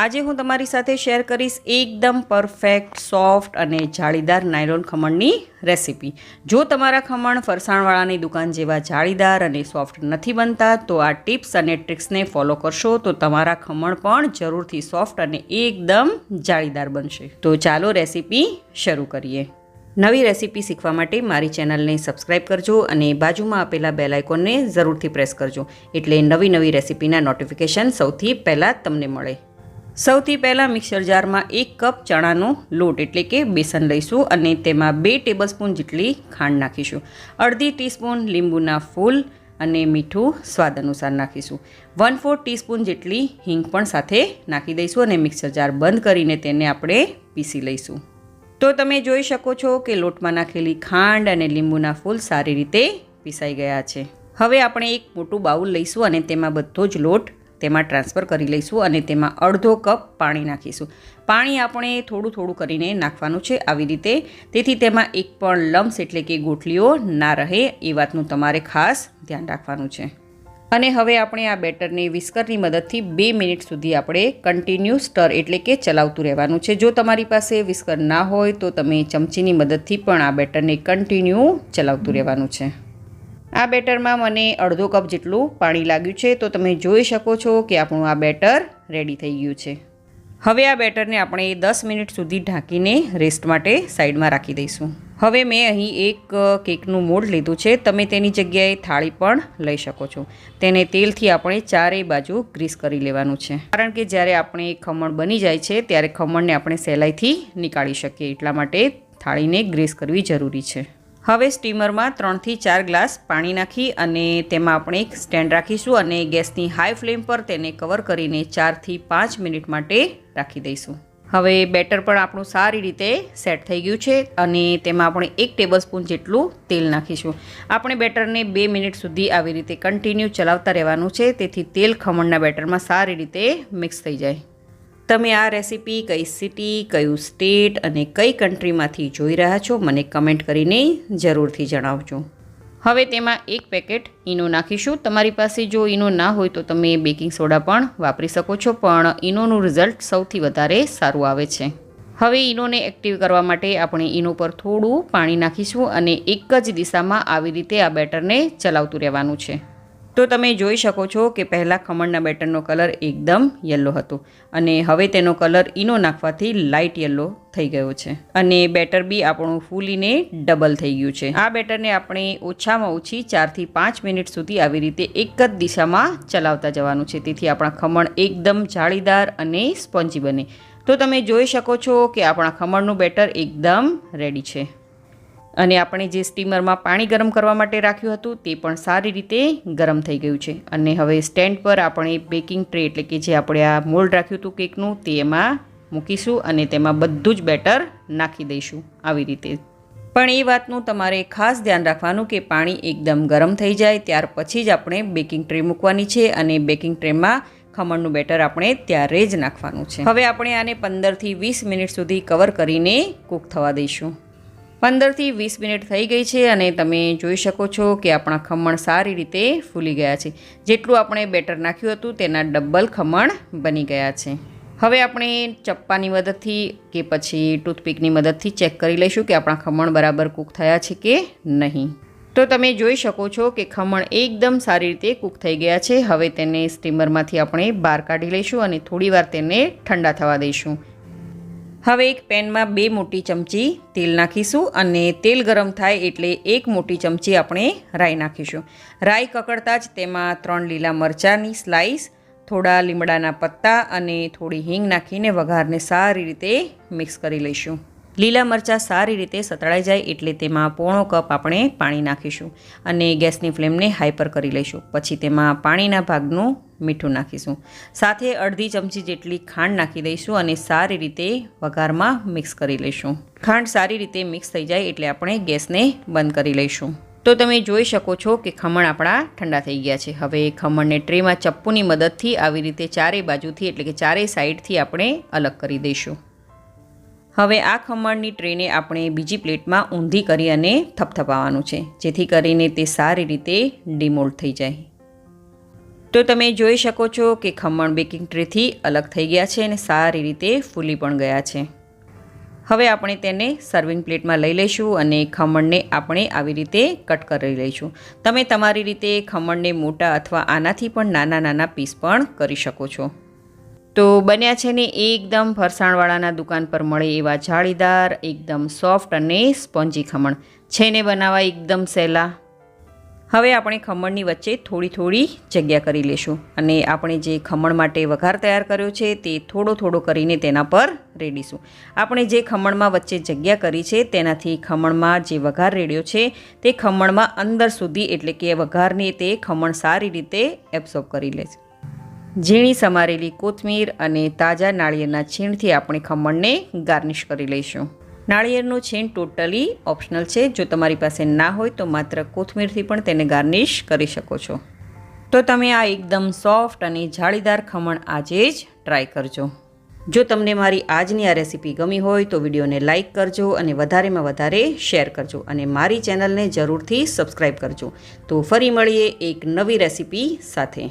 આજે હું તમારી સાથે શેર કરીશ એકદમ પરફેક્ટ, સોફ્ટ અને જાળીદાર નાયલોન ખમણની રેસીપી. જો તમારા ખમણ ફરસાણવાળાની દુકાન જેવા જાળીદાર અને સોફ્ટ નથી બનતા, તો આ ટિપ્સ અને ટ્રિક્સને ફોલો કરશો તો તમારા ખમણ પણ જરૂરથી સોફ્ટ અને એકદમ જાળીદાર બનશે. તો ચાલો રેસીપી શરૂ કરીએ. નવી રેસીપી શીખવા માટે મારી ચેનલને સબસ્ક્રાઇબ કરજો અને બાજુમાં આપેલા બેલ આઇકોનને જરૂરથી પ્રેસ કરજો, એટલે નવી નવી રેસીપીના નોટિફિકેશન સૌથી પહેલાં તમને મળે. સૌથી પહેલાં મિક્સર જારમાં એક કપ ચણાનો લોટ એટલે કે બેસન લઈશું અને તેમાં બે ટેબલસ્પૂન જેટલી ખાંડ નાખીશું. અડધી ટીસ્પૂન લીંબુના ફૂલ અને મીઠું સ્વાદ અનુસાર નાખીશું. વન ફોર ટીસ્પૂન જેટલી હિંગ પણ સાથે નાખી દઈશું અને મિક્સર જાર બંધ કરીને તેને આપણે પીસી લઈશું. તો તમે જોઈ શકો છો કે લોટમાં નાખેલી ખાંડ અને લીંબુના ફૂલ સારી રીતે પીસાઈ ગયા છે. હવે આપણે એક મોટું બાઉલ લઈશું અને તેમાં બધો જ લોટ તેમાં ટ્રાન્સફર કરી લઈશું અને તેમાં અડધો કપ પાણી નાખીશું. પાણી આપણે થોડું થોડું કરીને નાખવાનું છે આવી રીતે. તેથી તેમાં એક પણ લમ્સ એટલે કે ગોટલીઓ ના રહે એ વાતનું તમારે ખાસ ધ્યાન રાખવાનું છે. અને હવે આપણે આ બેટરને વિસ્કરની મદદથી બે મિનિટ સુધી આપણે કન્ટિન્યુ સ્ટર એટલે કે ચલાવતું રહેવાનું છે. જો તમારી પાસે વિસ્કર ના હોય તો તમે ચમચીની મદદથી પણ આ બેટરને કન્ટિન્યુ ચલાવતું રહેવાનું છે. આ બેટરમાં મને અડધો કપ જેટલું પાણી લાગ્યું છે, તો તમે જોઈ શકો છો કે આપણું આ બેટર રેડી થઈ ગયું છે. હવે આ બેટરને આપણે દસ મિનિટ સુધી ઢાંકીને રેસ્ટ માટે સાઈડમાં રાખી દઈશું. હવે મેં અહીં એક કેકનું મોડ લીધું છે, તમે તેની જગ્યાએ થાળી પણ લઈ શકો છો. તેને તેલથી આપણે ચારેય બાજુ ગ્રીસ કરી લેવાનું છે. કારણ કે જ્યારે આપણે ખમણ બની જાય છે, ત્યારે ખમણને આપણે સહેલાઈથી નીકાળી શકીએ, એટલા માટે થાળીને ગ્રીસ કરવી જરૂરી છે. હવે સ્ટીમરમાં ત્રણથી ચાર ગ્લાસ પાણી નાખી અને તેમાં આપણે એક સ્ટેન્ડ રાખીશું અને ગેસની હાઈ ફ્લેમ પર તેને કવર કરીને ચારથી પાંચ મિનિટ માટે રાખી દઈશું. હવે બેટર પણ આપણું સારી રીતે સેટ થઈ ગયું છે અને તેમાં આપણે એક ટેબલસ્પૂન જેટલું તેલ નાખીશું. આપણે બેટરને બે મિનિટ સુધી આવી રીતે કન્ટિન્યુ ચલાવતા રહેવાનું છે, તેથી તેલ ખમણના બેટરમાં સારી રીતે મિક્સ થઈ જાય. તમે આ રેસીપી કઈ સિટી, કયું સ્ટેટ અને કઈ કન્ટ્રીમાંથી જોઈ રહ્યા છો, મને કમેન્ટ કરીને જરૂરથી જણાવજો. હવે તેમાં એક પેકેટ ઈનો નાખીશું. તમારી પાસે જો ઈનો ના હોય તો તમે બેકિંગ સોડા પણ વાપરી શકો છો, પણ ઈનોનું રિઝલ્ટ સૌથી વધારે સારું આવે છે. હવે ઈનોને એક્ટિવ કરવા માટે આપણે ઈનો પર થોડું પાણી નાખીશું અને એક જ દિશામાં આવી રીતે આ બેટરને ચલાવતું રહેવાનું છે. તો તમે જોઈ શકો છો કે પહેલાં ખમણના બેટરનો કલર એકદમ યલો હતો અને હવે તેનો કલર ઈનો નાખવાથી લાઇટ યલો થઈ ગયો છે. અને બેટર બી આપણું ફૂલીને ડબલ થઈ ગયું છે. આ બેટરને આપણે ઓછામાં ઓછી ચારથી પાંચ મિનિટ સુધી આવી રીતે એક જ દિશામાં ચલાવતા જવાનું છે. તેથી આપણા ખમણ એકદમ જાળીદાર અને સ્પોન્જી બને. તો તમે જોઈ શકો છો કે આપણા ખમણનું બેટર એકદમ રેડી છે. અને આપણે જે સ્ટીમરમાં પાણી ગરમ કરવા માટે રાખ્યું હતું, તે પણ સારી રીતે ગરમ થઈ ગયું છે. અને હવે સ્ટેન્ડ પર આપણે બેકિંગ ટ્રે એટલે કે જે આપણે આ મોલ્ડ રાખ્યું હતું કેકનું, તે એમાં મૂકીશું અને તેમાં બધું જ બેટર નાખી દઈશું આવી રીતે. પણ એ વાતનું તમારે ખાસ ધ્યાન રાખવાનું કે પાણી એકદમ ગરમ થઈ જાય, ત્યાર પછી જ આપણે બેકિંગ ટ્રે મૂકવાની છે અને બેકિંગ ટ્રેમાં ખમણનું બેટર આપણે ત્યારે જ નાખવાનું છે. હવે આપણે આને પંદરથી વીસ મિનિટ સુધી કવર કરીને કૂક થવા દઈશું. પંદરથી વીસ મિનિટ થઈ ગઈ છે અને તમે જોઈ શકો છો કે આપણા ખમણ સારી રીતે ફૂલી ગયા છે. જેટલું આપણે બેટર નાખ્યું હતું તેના ડબલ ખમણ બની ગયા છે. હવે આપણે ચપ્પાની મદદથી કે પછી ટૂથપીકની મદદથી ચેક કરી લઈશું કે આપણા ખમણ બરાબર કૂક થયા છે કે નહીં. તો તમે જોઈ શકો છો કે ખમણ એકદમ સારી રીતે કૂક થઈ ગયા છે. હવે તેને સ્ટીમરમાંથી આપણે બહાર કાઢી લઈશું અને થોડીવાર તેને ઠંડા થવા દઈશું. હવે એક પેનમાં બે મોટી ચમચી તેલ નાખીશું અને તેલ ગરમ થાય એટલે એક મોટી ચમચી આપણે રાઈ નાખીશું. રાઈ કકડતા જ તેમાં ત્રણ લીલા મરચાંની સ્લાઈસ થોડા લીમડાના પત્તા અને થોડી હિંગ નાખીને વઘારને સારી રીતે મિક્સ કરી લઈશું. લીલા મરચાં સારી રીતે સતળાઈ જાય એટલે તેમાં પોણો કપ આપણે પાણી નાખીશું અને ગેસની ફ્લેમને હાઈ પર કરી લઈશું. પછી તેમાં પાણીના ભાગનું મીઠું નાખીશું. સાથે અડધી ચમચી જેટલી ખાંડ નાખી દઈશું અને સારી રીતે વઘારમાં મિક્સ કરી લઈશું. ખાંડ સારી રીતે મિક્સ થઈ જાય એટલે આપણે ગેસને બંધ કરી લઈશું. તો તમે જોઈ શકો છો કે ખમણ આપણા ઠંડા થઈ ગયા છે. હવે ખમણને ટ્રેમાં ચપ્પુની મદદથી આવી રીતે ચારેય બાજુથી એટલે કે ચારેય સાઈડથી આપણે અલગ કરી દઈશું. હવે આ ખમણની ટ્રેને આપણે બીજી પ્લેટમાં ઊંધી કરી અને થપથપાવવાનું છે, જેથી કરીને તે સારી રીતે ડિમોલ્ડ થઈ જાય. તો તમે જોઈ શકો છો કે ખમણ બેકિંગ ટ્રેથી અલગ થઈ ગયા છે અને સારી રીતે ફૂલી પણ ગયા છે. હવે આપણે તેને સર્વિંગ પ્લેટમાં લઈ લઈશું અને ખમણને આપણે આવી રીતે કટ કરી લઈશું. તમે તમારી રીતે ખમણને મોટા અથવા આનાથી પણ નાના નાના પીસ પણ કરી શકો છો. તો બન્યા છે ને એકદમ ફરસાણવાળાના દુકાન પર મળે એવા જાળીદાર, એકદમ સોફ્ટ અને સ્પોન્જી ખમણ. છે ને બનાવવા એકદમ સહેલા. હવે આપણે ખમણની વચ્ચે થોડી થોડી જગ્યા કરી લેશું અને આપણે જે ખમણ માટે વઘાર તૈયાર કર્યો છે તે થોડો થોડો કરીને તેના પર રેડીશું. આપણે જે ખમણમાં વચ્ચે જગ્યા કરી છે તેનાથી ખમણમાં જે વઘાર રેડ્યો છે તે ખમણમાં અંદર સુધી એટલે કે વઘારની તે ખમણ સારી રીતે એબ્સોર્બ કરી લે ઝીણી સમારેલી કોથમીર અને તાજા નાળિયેરના છીણથી આપણે ખમણને ગાર્નિશ કરી લઈશું. નાળિયેરનું છીણ ટોટલી ઓપ્શનલ છે. જો તમારી પાસે ના હોય તો માત્ર કોથમીરથી પણ તેને ગાર્નિશ કરી શકો છો. તો તમે આ એકદમ સોફ્ટ અને જાળીદાર ખમણ આજે જ ટ્રાય કરજો. જો તમને મારી આજની આ રેસીપી ગમી હોય તો વિડીયોને લાઇક કરજો અને વધારેમાં વધારે શેર કરજો અને મારી ચેનલને જરૂરથી સબસ્ક્રાઈબ કરજો. તો ફરી મળીએ એક નવી રેસીપી સાથે.